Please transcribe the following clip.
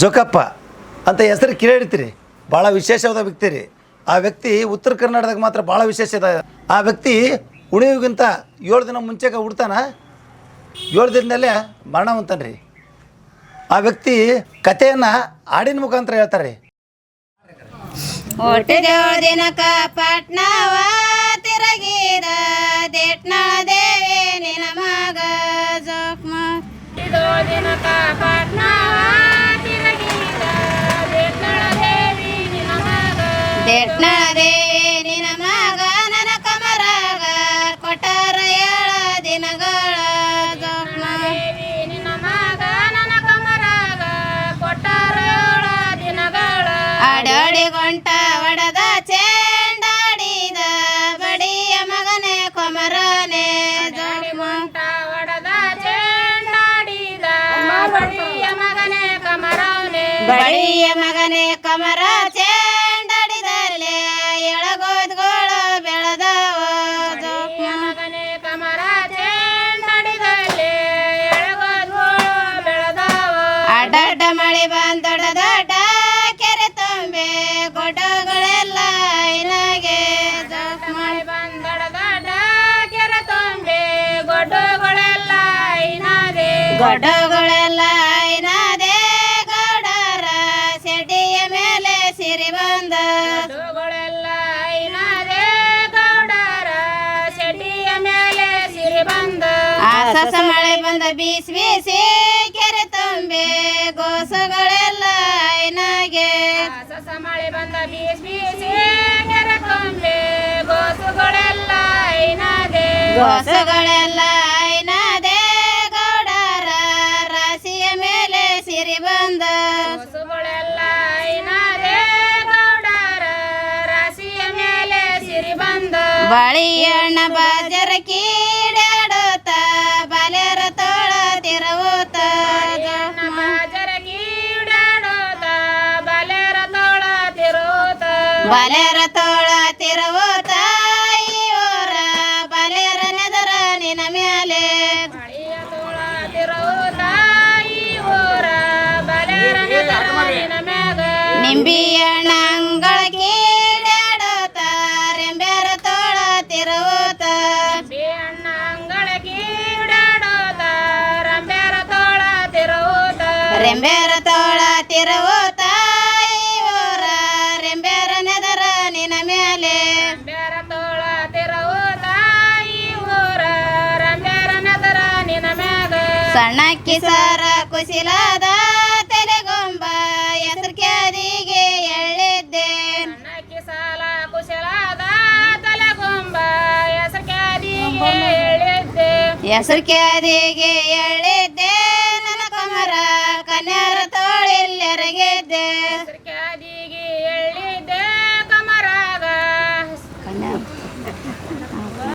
ಜೋಕಪ್ಪ ಅಂತ ಹೆಸರು ಕೇಳಿರ್ತೀರಿ ಭಾಳ ವಿಶೇಷವಾದ ವ್ಯಕ್ತಿ ರೀ ಆ ವ್ಯಕ್ತಿ ಉತ್ತರ ಕರ್ನಾಟಕದಾಗ ಮಾತ್ರ ಭಾಳ ವಿಶೇಷ ಇದೆ. ಆ ವ್ಯಕ್ತಿ ಉಳಿಯೋಗಿಂತ ಏಳು ದಿನ ಮುಂಚೆಗೆ ಹುಡ್ತಾನ. ಏಳು ದಿನದಲ್ಲೇ ಮರಣ ಹೊಂತಾನೆ ರೀ ಆ ವ್ಯಕ್ತಿ ಕಥೆಯನ್ನು ಹಾಡಿನ ಮುಖಾಂತರ ಹೇಳ್ತಾರೆ ದಿನಕ ಪಟ್ನವ ತಿರಗಿದ ದೇಟ್ನಳ ದೇಟ್ನಳ ದೇವಿ ನಿನ ಮಗ ನನ್ನ ಕಮರಾಗ ಕೊಟ್ಟಾರ ಏಳ ದಿನಗಳ ಜೋಕ್ಮ. ದೇವಿ ನಿನ ಮಗ ನನ್ನ ಕಮರಾಗ ಕೊಟ್ಟಾರ ಏಳ ದಿನಗಳ ಅಡಡಿಗೊಂಟ ಒಡದ ಚೆಂಡಾಡಿದ ಬಡಿಯ ಮಗನೇ ಕೊಮರನೇ ಜೋಡಿಗೊಂಟ ಒಡದ ಚೆಂಡಾಡಿದ ಬಡಿಯ ಮಗನೇ ಕಮರನೆ. ಬಡಿಯ ಮಗನೇ ಕಮರ ಅಡ್ಡ ಮಳೆ ಬಂದೊಡ ದೊಡ್ಡ ಕೆರೆ ತುಂಬೆ ಗೊಡ್ಡಗಳೆಲ್ಲ ಐನಾಗೆ ಜೋಕ್ ಮಳೆ ಬಂದೊಡ ದೊಡ್ಡ ಕೆರೆ ತುಂಬೆ ಗೊಡ್ಡಗಳೆಲ್ಲ ಐನಾದೆ ಗೊಡ್ಡಗಳೆಲ್ಲ ಇನಾದೆ ಗೌಡರ ಸೆಡಿಯ ಮೇಲೆ ಸಿರಿ ಬಂದ. ಗೊಡ್ಡಗಳೆಲ್ಲ ಇನಾದೆ ಗೌಡರ ಸೆಡಿಯ ಮೇಲೆ ಸಿರಿ ಬಂದ. ಆಸಸ ಮಳೆ ಬಂದ ಬೀಸ್ ಬೀಸಿ ಕೆರೆ ತುಂಬೆ ಗೋಸುಗಳೆಲ್ಲ ಐನಾಗೆ ಆಸಸ ಮಳೆ ಬಂದ ಬೀಸ್ ಬೀಸಿ ಕೆರೆ ತುಂಬೆ ಗೋಸುಗಳೆಲ್ಲ ಐನಾದೆ ಗೋಸುಗಳೆಲ್ಲ ಐನಾದೆ ಗೌಡರ ರಾಶಿಯ ಮೇಲೆ ಸಿರಿ ಬಂದ. ಗೋಸುಗಳೆಲ್ಲ ಐನಾದೆ ಗೌಡರ ರಾಶಿಯ ಮೇಲೆ ಸಿರಿ ಬಂದ. ಬಳಿಯಣ್ಣ ಬಾಜರ ಕೀಡಾಡುತ್ತ ಬಲೆರ ತೋಳ ತಿರುವು ತಾಯಿಯೋರ ಬಲೆರ ನೆದರ ನಿನ ಮ್ಯಾಲೆ. ನಿಂಬಿಯ ಕೀಡಾಡುತ್ತ ರೆಂಬ್ಯಾರ ತೋಳ ಕೀಡಾಡುತ್ತ ರೆಂಬ್ಯಾರ ತೋಳ ತಿರುವುತ್ತ ಸಣ್ಣಕ್ಕಿ ಸಾರ ಕುಸಿಲಾದ ತೆಲೆಗೊಂಬ ಹೆಸರು ಕ್ಯಾದಿಗೆ ಎಳ್ಳಿದ್ದೆ. ಸಣ್ಣಕ್ಕಿ ಸಾಲ ಕುಶಲಾದ ತಲೆಗೊಂಬ ಹೆಸರು ಕ್ಯಾದಿಗೆ ಎಳ್ಳಿದ್ದೆ. ಹೆಸರು ಕ್ಯಾದಿಗೆ ಎಳ್ಳಿದ್ದೆ. ನನ್ನ ಕಮರ ಕನ್ಯಾರ ತೋಳಿಲ್ಲರಗಿದ್ದೆ. ಹೆಸರು ಕ್ಯಾದಿ